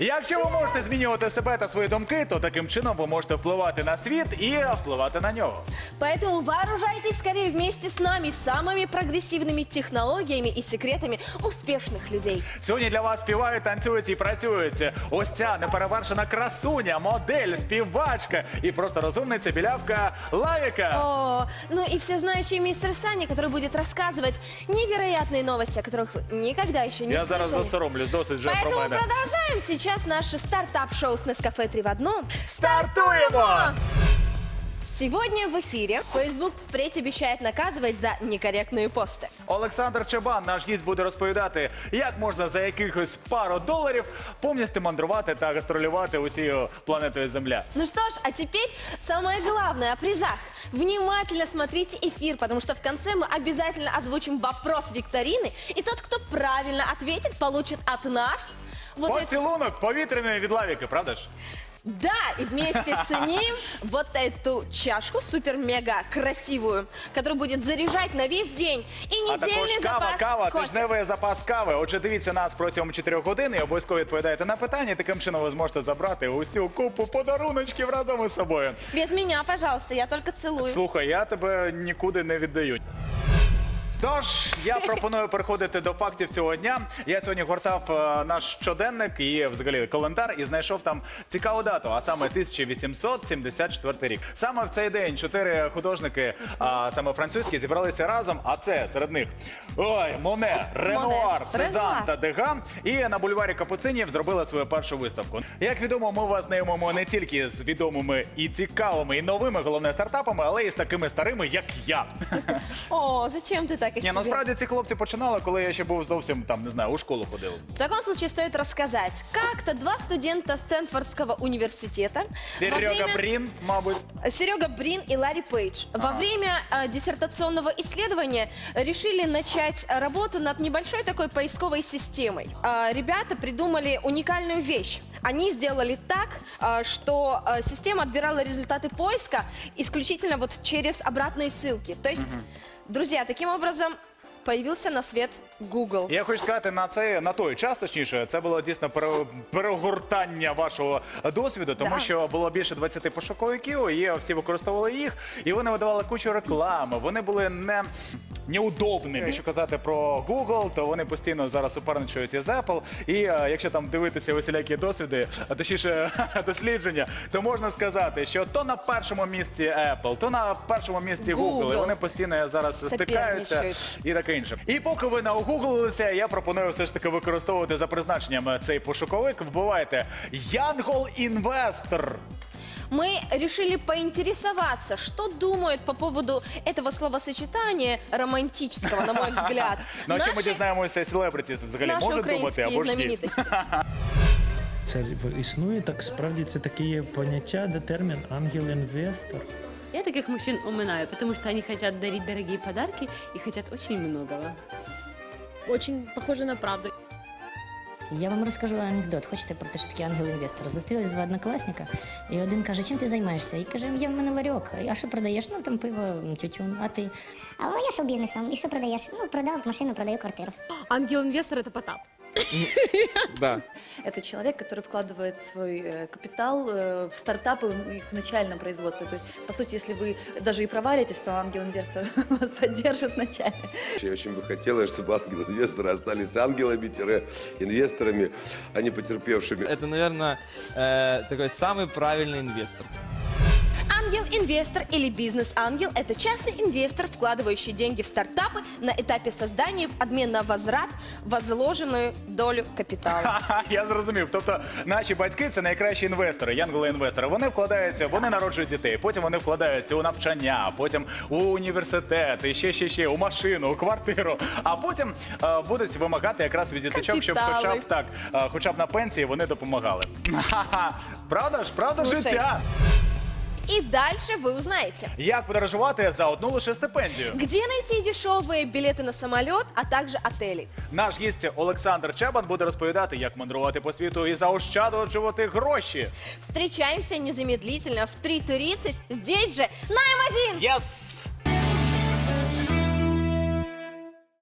Якщо ви можете змінювати себе та свої думки, то таким чином ви можете впливати на світ і впливати на нього. Поэтому вооружайтесь скорее вместе с нами самыми прогрессивными технологиями и секретами успешных людей. Сьогодні для вас співають, танцюють і працюють. Ось ця неперевершена красуня, модель, співачка і просто розумниця білявка Лавіка. О, ну и всезнающий мистер Санни, который будет рассказывать невероятные новости, о которых вы никогда еще не Я зараз слышали. засоромлюсь, досить вже про Поэтому мене. продолжаем сейчас наше стартап-шоу с Нескафе 3 в одном. Стартуємо! Сегодня в эфире Facebook впредь обещает наказывать за некорректные посты. Олександр Чебан, наш гість, буде розповідати, як можна за якихось пару доларів повністю мандрувати та гастролювати усією планетою Земля. Ну что ж, а теперь самое главное о призах. Внимательно смотрите эфир, потому что в конце мы обязательно озвучим вопрос викторины, и тот, кто правильно ответит, получит от нас вот эту... Поцілунок повітряний від Лавіки, правда ж? Да, и вместе с ним вот эту чашку супер-мега красивую, которая будет заряжать на весь день и А також недельный кава, запас кава, кофе. тижневий запас кави. Отже, дивіться нас протягом 4 годин і обов'язково відповідаєте на питання. Таким чином ви зможете забрати усю купу подаруночків разом із собою. Без меня, пожалуйста, я только целую. Слухай, я тебе нікуди не віддаю. Тож я пропоную переходити до фактів цього дня. Я сьогодні гортав е, наш щоденник і взагалі календар і знайшов там цікаву дату, а саме 1874 рік. Саме в цей день чотири художники, а саме французькі, зібралися разом. А це серед них ой, Моне, Ренуар, Ренуар. та Деган. І на бульварі Капуцинів зробили свою першу виставку. Як відомо, ми вас знайомимо не тільки з відомими і цікавими, і новими головне стартапами, але і з такими старими, як я. О, зачем ты так о Ні, себе? насправді ці хлопці починали, коли я ще був зовсім там, не знаю, у школу ходив. В таком случае стоит рассказать, как-то два студента Стэнфордского университета во Серега время- Брін, мабуть. Серега Брин и Ларри Пейдж во время э, диссертационного исследования решили начать э, работу над небольшой такой поисковой системой. Э, ребята придумали уникальную вещь. Они сделали так, э, что э, система отбирала результаты поиска исключительно вот через обратные ссылки. То есть, друзья, таким образом появился на свет Google. Я хочу сказати, на це на той час, точніше, це було дійсно пере- перегортання вашого досвіду, тому Да. що було більше 20 пошуковиків, і всі використовували їх, і вони видавали кучу реклами. Вони були не неудобні. Якщо казати про Google, то вони постійно зараз суперничають із Apple. І е, якщо там дивитися усілякі досвіди, а точніше дослідження, то можна сказати, що то на першому місці Apple, то на першому місці Google. І вони постійно зараз стикаються і таке інше. І поки ви наугуглилися, я пропоную все ж таки використовувати за призначенням цей пошуковик. Вбивайте Янгол Інвестор. Мы решили поинтересоваться, что думают по поводу этого словосочетания романтического, на мой взгляд. Ну а що ми наши- дізнаємося, селебритіс взагалі наші можуть думати українські або ж ні? знаменитості. Це існує так справді це таке є поняття, де термін ангел-інвестор. Я таких мужчин уминаю, потому что они хотят дарить дорогие подарки и хотят очень многого. Очень похоже на правду. Я вам розкажу анекдот. Хочете про те, що таке ангел-інвестор? Зустрілись два однокласника, і один каже, чим ти займаєшся? І каже, я в мене ларьок. А що продаєш? Ну там пиво, тютюн, а ти? А я шоу-бізнесом. І що продаєш? Ну, продав машину, продаю квартиру. Ангел-інвестор це Потап. Да. Это человек, который вкладывает свой э, капитал э, в стартапы в их начальном производстве. То есть, по сути, если вы даже и провалитесь, то ангел-инвестор вас поддержит вначале. Я очень бы хотелось, чтобы ангелы-инвесторы остались ангелами-инвесторами, а не потерпевшими. Это, наверное, э, такой самый правильный инвестор Ангел-инвестор или бизнес-ангел – это частный инвестор, вкладывающий деньги в стартапы на этапе создания в обмен на возврат возложенную долю капитала. Ха, Я зрозумів. Тобто наші батьки це найкращі інвестори, янголи-інвестори. Вони вкладаються, вони народжують дітей, потім вони вкладаються у навчання, потім у університет, і ще, ще, ще, у машину, у квартиру. А потім е, будуть вимагати якраз від діточок, щоб Капітали. хоча б так, е, хоча б на пенсії вони допомагали. Ха-ха. Правда ж, правда Слушай. життя. И дальше вы узнаете, Як подорожувати за одну лише стипендію? где найти дешевые билеты на самолет, а также отели. Наш гість Олександр Чебан буде розповідати, як мандрувати по світу і заощаджувати гроші. Встречаемся незамедлительно в 3.30 здесь же на М1. Yes!